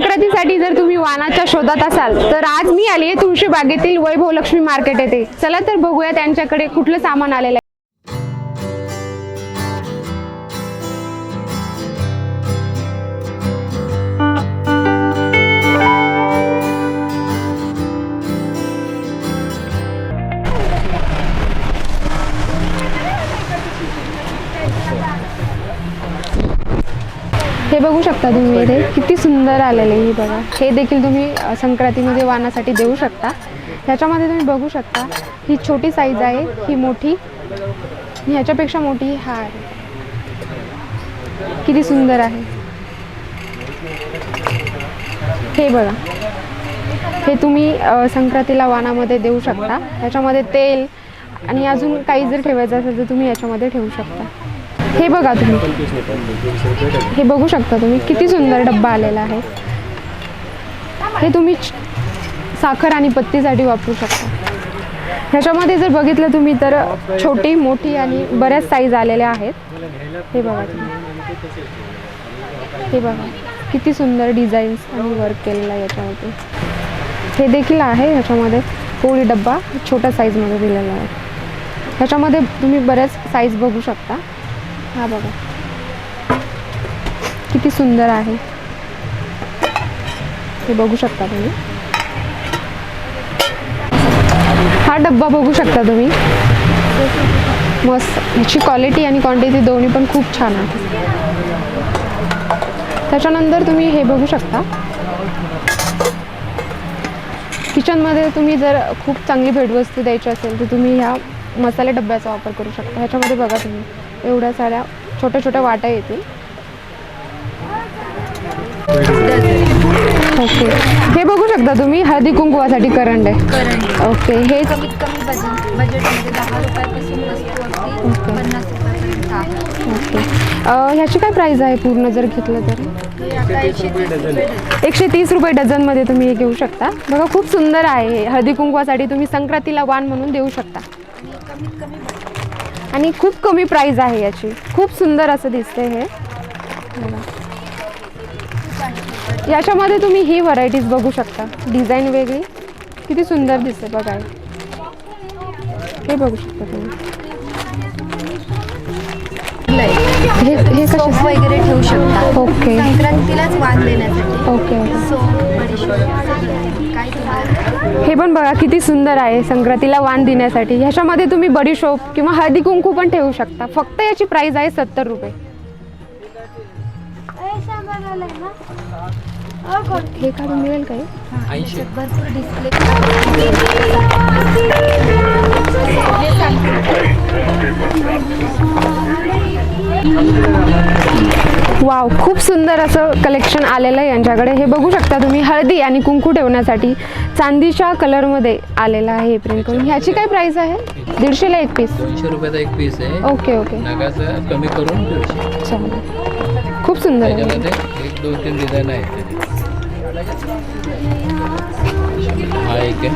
संक्रांतीसाठी जर तुम्ही वाणाच्या शोधात असाल तर आज मी आली आहे तुळशी बागेतील वैभव लक्ष्मी मार्केट येथे. चला तर बघूया त्यांच्याकडे कुठलं सामान आलेलं हे बघू शकता तुम्ही इथे. किती सुंदर आलेले ही बघा. हे देखील तुम्ही संक्रांतीमध्ये वाणासाठी देऊ शकता. ह्याच्यामध्ये तुम्ही बघू शकता ही छोटी साईज आहे ही मोठी. ह्याच्यापेक्षा मोठी हा आहे. किती सुंदर आहे. हे बघा. हे तुम्ही संक्रांतीला वाणामध्ये देऊ शकता. ह्याच्यामध्ये तेल आणि अजून काही जर ठेवायचं असेल तर तुम्ही याच्यामध्ये ठेवू शकता. हे बघा तुम्ही. हे बघू शकता तुम्ही किती सुंदर डब्बा आलेला आहे. हे तुम्ही साखर आणि पत्तीसाठी वापरू शकता. ह्याच्यामध्ये जर बघितलं तुम्ही तर छोटी मोठी आणि बऱ्याच साईज आलेल्या आहेत. हे बघा तुम्ही. हे बघा. किती सुंदर डिझाईन्स आणि वर्क केलेलं आहे याच्यामध्ये. हे देखील आहे ह्याच्यामध्ये. पोळी डब्बा छोट्या साईजमध्ये दिलेला आहे. ह्याच्यामध्ये तुम्ही बऱ्याच साईज बघू शकता. हा बघा. किती सुंदर आहे. हे बघू शकता तुम्ही. हा डब्बा बघू शकता तुम्ही. मस्त. ह्याची क्वालिटी आणि क्वांटिटी दोन्ही पण खूप छान आहे. त्याच्यानंतर तुम्ही हे बघू शकता. किचनमध्ये तुम्ही जर खूप चांगली भेटवस्तू द्यायची असेल तर तुम्ही ह्या मसाले डब्याचा वापर करू शकता. ह्याच्यामध्ये बघा तुम्ही एवढ्या साऱ्या छोट्या छोट्या वाट्या येतील. ओके. हे बघू शकता तुम्ही हळदी कुंकुवासाठी करंड आहे. करंट ओके हे कमीत कमी बजेटमध्ये दहा रुपयापासून वस्तू. पन्नास ओके. ह्याची काय प्राईस आहे पूर्ण जर घेतलं तर? एकशे तीस रुपये डझनमध्ये तुम्ही हे घेऊ शकता. बघा खूप सुंदर आहे. हळदी कुंकवासाठी तुम्ही संक्रांतीला वाण म्हणून देऊ शकता. आणि खूप कमी प्राईज आहे याची. खूप सुंदर असं दिसते हे. याच्यामध्ये तुम्ही ही व्हरायटीज बघू शकता. डिझाईन वेगळी. किती सुंदर दिसते बघा हे. हे बघू शकता तुम्ही. हे हे सोप कसे वगैरे ठेवू शकता. ओके. संक्रांतीलाच वाण देण्यासाठी ओके. ओके सोप बडीशोप काय तुम्हाला? हे पण बघा किती सुंदर आहे संक्रांतीला वाण देण्यासाठी. ह्याच्यामध्ये तुम्ही बडीशोप किंवा हळदी कुंकू पण ठेवू शकता. फक्त याची प्राइस आहे सत्तर रुपये. हे काढून मिळेल काही? याच्यात भरपूर डिस्प्ले वाव खूप सुंदर असं कलेक्शन आलेलं आहे यांच्याकडे. हे बघू शकता तुम्ही हळदी आणि कुंकू ठेवण्यासाठी चांदीच्या कलरमध्ये आलेलं आहे हे प्रिंट करून. ह्याची काय प्राइस आहे? दीडशेला एक पीस दोनशे रुपयाचा एक पीस आहे. Okay okay. नगाचं कमी करून दीडशे. खूप सुंदर आहे. त्याच्यामध्ये एक दोन तीन डिझाईन आहेत. हा एक आहे.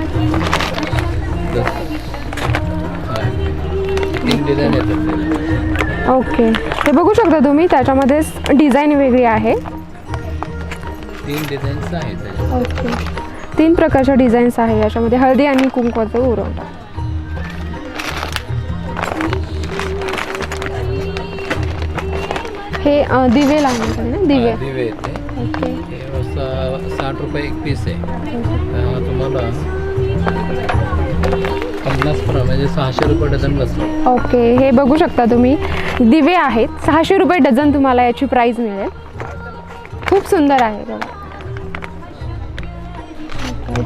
तीन डिझाईन येतात. ओके हे बघू शकता तुम्ही त्याच्यामध्ये डिझाईन वेगळी आहे. तीन डिझाईन्स आहेत. ओके तीन प्रकारच्या डिझाईन्स आहे याच्यामध्ये हळदी आणि कुंकवाचं उरवटा हे अ, दिवे लावण्यासाठी ना दिवे. हा, दिवे येते. ओके सा- साठ रुपये एक पीस आहे. तुम्हाला पन्नास प्र म्हणजे सहाशे रुपये डझन बसतात ओके हे बघू शकता तुम्ही. दिवे आहेत सहाशे रुपये डझन तुम्हाला याची प्राईस मिळेल. खूप सुंदर आहे बघा.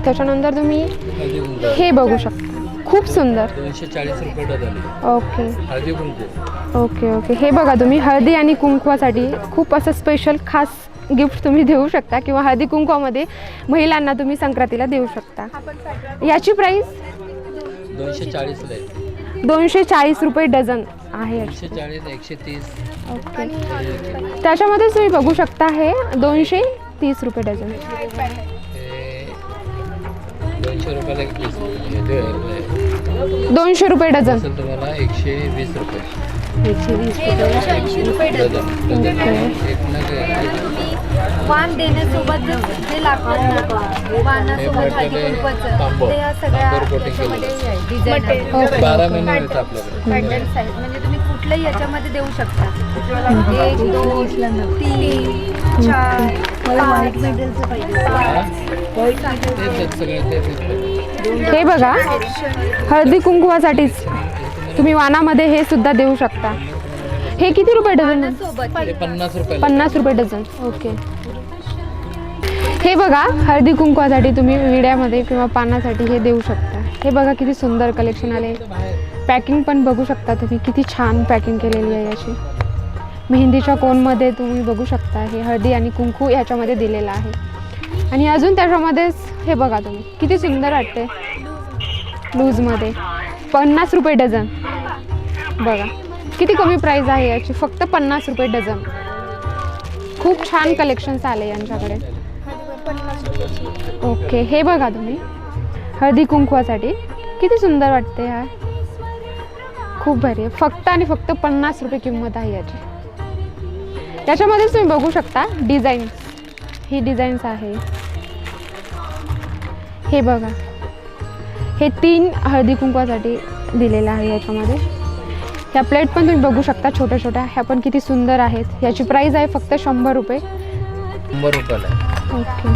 त्याच्यानंतर तुम्ही हे बघू शकता खूप सुंदर. दोनशे चाळीस रुपये डझन आहे. Okay. Haldi Kunku. Okay okay. हे बघा तुम्ही हळदी आणि कुंकवासाठी खूप असं स्पेशल खास गिफ्ट तुम्ही देऊ शकता किंवा हळदी कुंकवामध्ये महिलांना तुम्ही संक्रांतीला देऊ शकता. याची प्राईस दोनशे चाळीसला आहे. दोनशे चाळीस रुपये डझन आहे. याची. दोनशे चाळीस एकशे तीस ओके. त्याच्यामध्ये तुम्ही बघू शकता हे दोनशे तीस रुपये डझन. दोनशे रुपये डझन. तुम्हाला एकशे वीस रुपये. दोनशे ऐंशी रुपये. डझन. वाण देण्यासोबत जे ना वाणासोबत हळदी कुंकवाचं. ते या सगळ्या याच्यामध्ये. डिझाईन. बारा महिने आपल्याकडे. पॅटर्न्स आहेत म्हणजे तुम्ही कुठल्याही याच्यामध्ये देऊ शकता. एक दोन तीन चार पाच हा? हे बघा हळदी कुंकुवासाठीच तुम्ही वानामध्ये हे सुद्धा देऊ शकता. हे किती रुपये डझन? पन्नास रुपये पन्नास रुपये डझन. ओके. हे बघा हळदी कुंकवासाठी तुम्ही विड्यामध्ये किंवा पानासाठी हे देऊ शकता. हे बघा किती सुंदर कलेक्शन आले. पॅकिंग पण बघू शकता तुम्ही. किती छान पॅकिंग केलेली आहे याची. मेहंदीच्या कोनमध्ये तुम्ही बघू शकता. हे हळदी आणि कुंकू याच्यामध्ये दिलेलं आहे. आणि अजून त्याच्यामध्येच हे बघा तुम्ही. किती सुंदर वाटते लूजमध्ये. पन्नास रुपये डझन. बघा. किती कमी प्राईस आहे याची. फक्त पन्नास रुपये डझन. खूप छान कलेक्शन्स आले यांच्याकडे. ओके हे बघा तुम्ही. हळदी कुंकवासाठी. किती सुंदर वाटते हा खूप भारी आहे. फक्त आणि फक्त पन्नास रुपये किंमत आहे याची. याच्यामध्येच तुम्ही बघू शकता डिझाईन्स. ही डिझाईन्स आहे. हे बघा. हे तीन हळदी कुंकवासाठी दिलेलं आहे याच्यामध्ये. ह्या प्लेट पण तुम्ही बघू शकता छोट्या छोट्या ह्या पण किती सुंदर आहेत. याची प्राईस आहे फक्त शंभर रुपये. शंभर रुपयाला ओके.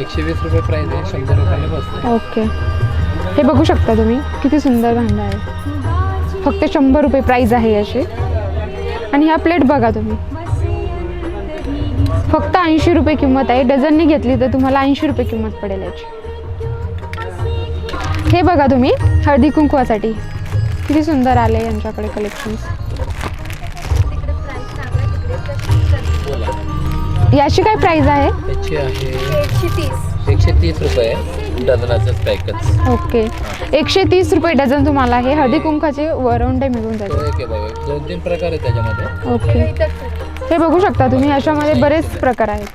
एकशे वीस रुपये प्राईस आहे शंभर रुपयाला बसते ओके. हे बघू शकता तुम्ही किती सुंदर भांडं आहे. फक्त शंभर रुपये प्राईज आहे याची आणि ह्या प्लेट बघा तुम्ही. फक्त ऐंशी रुपये किंमत आहे. डझननी घेतली तर तुम्हाला ऐंशी रुपये किंमत पडेल याची. हे बघा तुम्ही हळदी कुंकवासाठी. किती सुंदर आले यांच्याकडे कलेक्शन्स याची काय प्राईज आहे? त्याची आहे एकशे तीस. एकशे तीस रुपये डझनाचं पॅकच ओके. एकशे तीस रुपये डझन तुम्हाला हे हळदी कुंकाचे वरवंडे मिळून तो जातील एक आहे बघा दोन तीन प्रकार आहे त्याच्यामध्ये. ओके. हे बघू शकता तुम्ही ह्याच्यामध्ये बरेच प्रकार आहेत.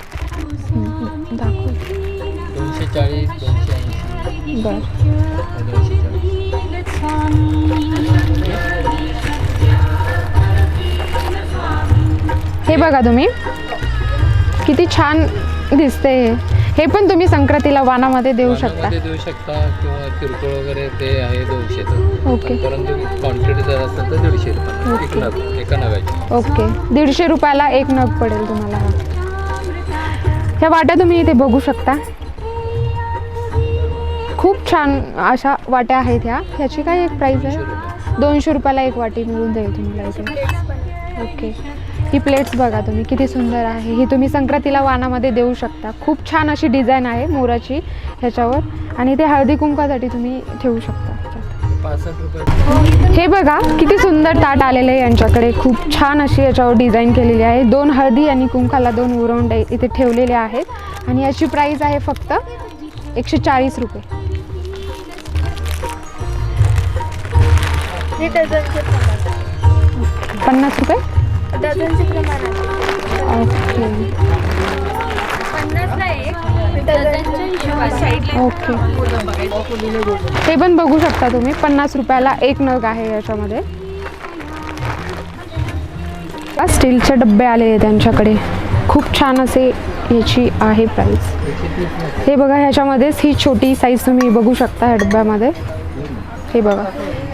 हम्म, दाखव दोनशे चाळीस दोनशे ऐंशी बरं. दोनशे चाळीस हे बघा तुम्ही. किती छान दिसते हे. हे पण तुम्ही संक्रांतीला वानामध्ये देऊ शकता. वाणामध्ये देऊ शकता किंवा किरकोळ वगैरे ते आहे दोनशे ओके. परंतु क्वांटिटी जर असेल तर दीडशे रुपये एक नग एका नव्याची ओके. दीडशे रुपयाला एक नग पडेल तुम्हाला. हा ह्या वाट्या तुम्ही इथे बघू शकता. खूप छान अशा वाट्या आहेत ह्या. ह्याची काय एक प्राईस आहे? दोनशे रुपयाला एक वाटी मिळून जाईल तुम्हाला इथे. ओके. ही प्लेट्स बघा तुम्ही किती सुंदर आहे. ही तुम्ही संक्रांतीला वानामध्ये देऊ शकता. खूप छान अशी डिझाईन आहे मोराची ह्याच्यावर. आणि ते हळदी कुंकासाठी तुम्ही ठेवू शकता. हे बघा किती सुंदर ताट आलेले आहे यांच्याकडे. खूप छान अशी याच्यावर डिझाईन केलेली आहे. दोन हळदी आणि कुंकाला दोन उरवंडे इथे ठेवलेले आहेत. आणि याची प्राईस आहे फक्त एकशे चाळीस रुपये. पन्नास रुपये? डझनचे प्रमाण आहे. ओके. पन्नासला एक डझनच्या हिशोबाने. ओके. हे पण बघू शकता तुम्ही. पन्नास रुपयाला एक नग आहे याच्यामध्ये. स्टीलचे डब्बे आलेले आहेत त्यांच्याकडे. खूप छान असे याची आहे प्राईस हे बघा ह्याच्यामध्येच ही छोटी साईज तुम्ही बघू शकता ह्या डब्यामध्ये. हे बघा.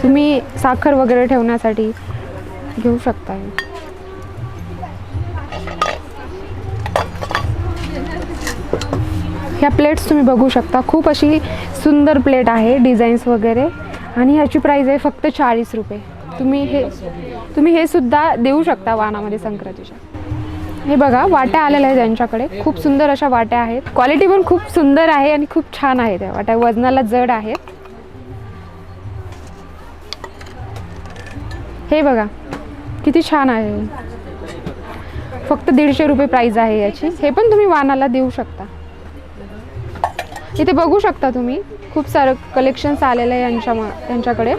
तुम्ही साखर वगैरे ठेवण्यासाठी घेऊ शकता ह्या प्लेट्स तुम्ही बघू शकता. खूप अशी सुंदर प्लेट आहे डिझाईन्स वगैरे. आणि ह्याची प्राईस आहे फक्त चाळीस रुपये. तुम्ही हे तुम्ही हे सुद्धा देऊ शकता वानामध्ये संक्रांतीच्या. हे बघा वाट्या आलेल्या आहेत त्यांच्याकडे खूप सुंदर अशा वाट्या आहेत. क्वालिटी पण खूप सुंदर आहे आणि खूप छान आहे त्या वाट्या. वजनाला जड आहेत हे बघा किती छान आहे. फक्त दीडशे रुपये प्राईज आहे याची. हे पण तुम्ही वानाला देऊ शकता. इथे बघू शकता तुम्ही. खूप सारं कलेक्शन्स आलेलं आहे यांच्या यांच्याकडे.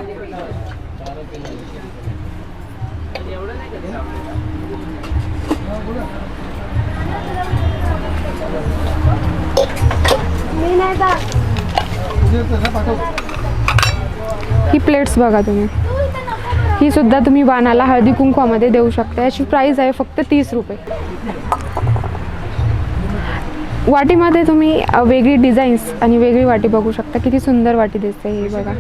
ही प्लेट्स बघा तुम्ही. ही सुद्धा तुम्ही वानाला हळदी कुंकवामध्ये देऊ शकता. याची प्राइस आहे फक्त तीस रुपये. वाटीमध्ये तुम्ही वेगळी डिझाईन्स आणि वेगळी वाटी बघू शकता. किती सुंदर वाटी दिसते ही बघा.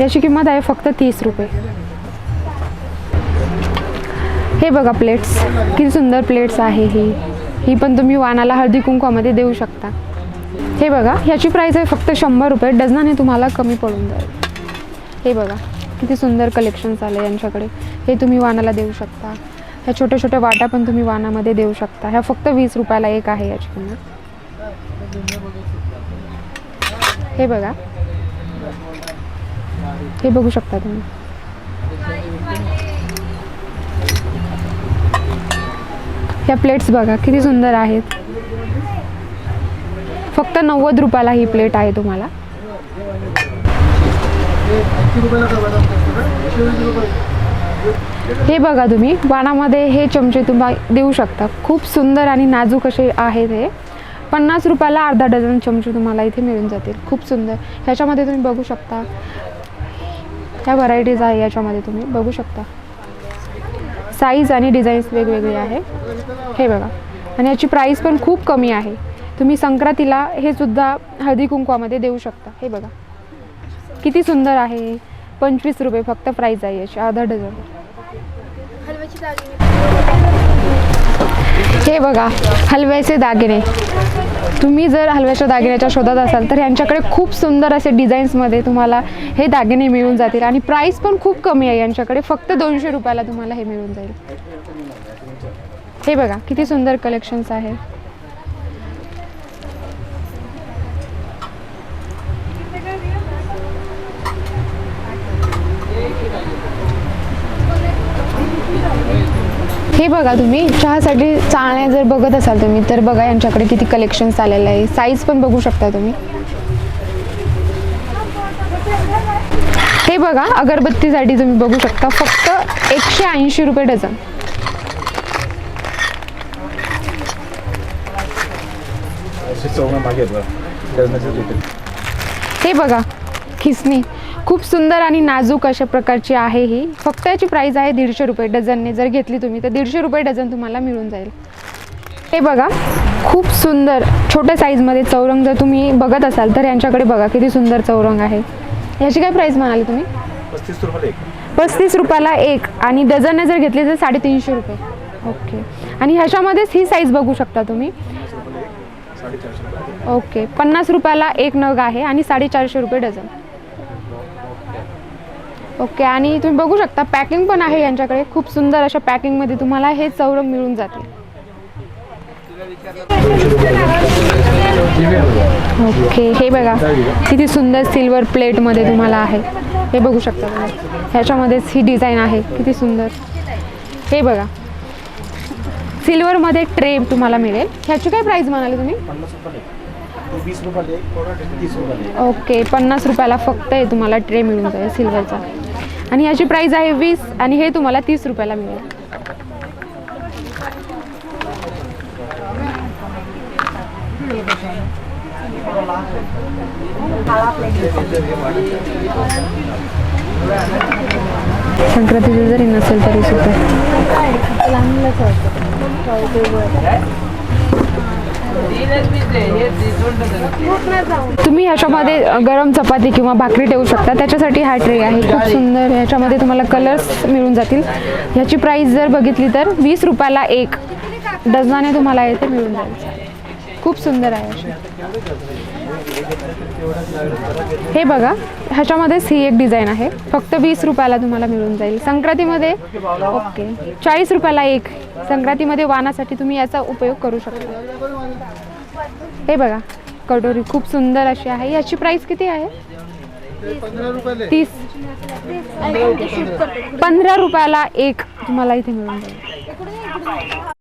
याची किंमत आहे फक्त तीस रुपये. हे बघा प्लेट्स किती सुंदर प्लेट्स आहे ही. ही पण तुम्ही वाणाला हळदी कुंकवामध्ये देऊ शकता. हे बघा ह्याची प्राईस आहे फक्त शंभर रुपये. डझनाने तुम्हाला कमी पडून जाईल. हे बघा किती सुंदर कलेक्शन्स आले यांच्याकडे. हे तुम्ही वाणाला देऊ शकता. ह्या छोट्या छोट्या वाट्या पण तुम्ही वाणामध्ये देऊ शकता. ह्या फक्त वीस रुपयाला एक आहे याची किंमत. हे बघा. हे बघू शकता तुम्ही. ह्या प्लेट्स बघा किती सुंदर आहेत. फक्त नव्वद रुपयाला ही प्लेट आहे तुम्हाला. हे बघा तुम्ही वाणामध्ये हे चमचे तुम्हा देऊ शकता. खूप सुंदर आणि नाजूक असे आहेत हे. पन्नास रुपयाला अर्धा डझन चमचे तुम्हाला इथे मिळून जातील. खूप सुंदर. ह्याच्यामध्ये तुम्ही बघू शकता. ह्या व्हरायटीज आहे याच्यामध्ये तुम्ही बघू शकता. साईज आणि डिझाईन्स वेगवेगळे आहे. हे बघा. आणि याची प्राईस पण खूप कमी आहे. तुम्ही संक्रांतीला हे सुद्धा हळदी कुंकवामध्ये देऊ शकता. हे बघा. किती सुंदर आहे. पंचवीस रुपये फक्त प्राईस आहे याची. अर्धा डझन. हलव्याची दागिने हे बघा हलव्याचे दागिने. तुम्ही जर हलव्याच्या दागिन्याच्या शोधात असाल तर यांच्याकडे खूप सुंदर असे डिझाईन्समध्ये तुम्हाला हे दागिने मिळून जातील आणि प्राईस पण खूप कमी आहे यांच्याकडे. फक्त दोनशे रुपयाला तुम्हाला हे मिळून जाईल. हे बघा किती सुंदर कलेक्शन्स आहे. हे बघा तुम्ही चहासाठी चाळण्या जर बघत असाल तुम्ही तर बघा यांच्याकडे किती कलेक्शन्स आलेलं आहे साईज पण बघू शकता तुम्ही. हे बघा अगरबत्तीसाठी तुम्ही बघू शकता फक्त एकशे ऐंशी रुपये डझन. हे बघा खिसणी. खूप सुंदर आणि नाजूक अशा प्रकारची आहे ही. फक्त याची प्राईस आहे दीडशे रुपये. डझनने जर घेतली तुम्ही तर दीडशे रुपये डझन तुम्हाला मिळून जाईल. हे बघा खूप सुंदर छोट्या साईजमध्ये चौरंग जर तुम्ही बघत असाल तर यांच्याकडे बघा किती सुंदर चौरंग आहे. ह्याची काय प्राईस म्हणाली तुम्ही? पस्तीस रुपयाला एक. पस्तीस रुपयाला एक. आणि डझनने जर घेतली तर साडेतीनशे रुपये. ओके आणि ह्याच्यामध्येच ही साईज बघू शकता तुम्ही. ओके पन्नास रुपयाला एक नग आहे आणि साडेचारशे रुपये डझन. ओके आणि तुम्ही बघू शकता पॅकिंग पण आहे यांच्याकडे. खूप सुंदर अशा पॅकिंगमध्ये तुम्हाला हे चौरंग मिळून जातील. ओके हे बघा किती सुंदर सिल्वर प्लेटमध्ये तुम्हाला आहे. हे बघू शकता तुम्ही. ह्याच्यामध्येच ही डिझाईन आहे किती सुंदर. हे बघा सिल्वरमध्ये ट्रे तुम्हाला मिळेल. ह्याची काय प्राईस म्हणाले तुम्ही? पन्नास तो वीस रुपयाला एक थोडा तीस रुपयाला एक. ओके पन्नास रुपयाला फक्त हे तुम्हाला ट्रे मिळून जाईल सिल्वरचा आणि याची प्राईस आहे वीस आणि हे तुम्हाला तीस रुपयाला मिळेल. संक्रांतीचं जरी नसेल तरी सुद्धा. तुम्ही ह्याच्यामध्ये गरम चपाती किंवा भाकरी ठेवू शकता. त्याच्यासाठी हा ट्रे आहे. खूप सुंदर. ह्याच्यामध्ये तुम्हाला कलर्स मिळून जातील. ह्याची प्राईस जर बघितली तर वीस रुपयाला एक डझनाने तुम्हाला येथे मिळून जाईल. खूप सुंदर आहे अशी. हे बघा ह्याच्यामध्येच ही एक डिझाईन आहे. फक्त वीस रुपयाला तुम्हाला मिळून जाईल. संक्रांतीमध्ये ओके. चाळीस रुपयाला एक. संक्रांतीमध्ये वाणासाठी तुम्ही याचा उपयोग करू शकता. हे बघा कटोरी खूप सुंदर अशी आहे. याची प्राइस किती आहे? तीस. पंधरा रुपयाला एक तुम्हाला इथे मिळून जाईल.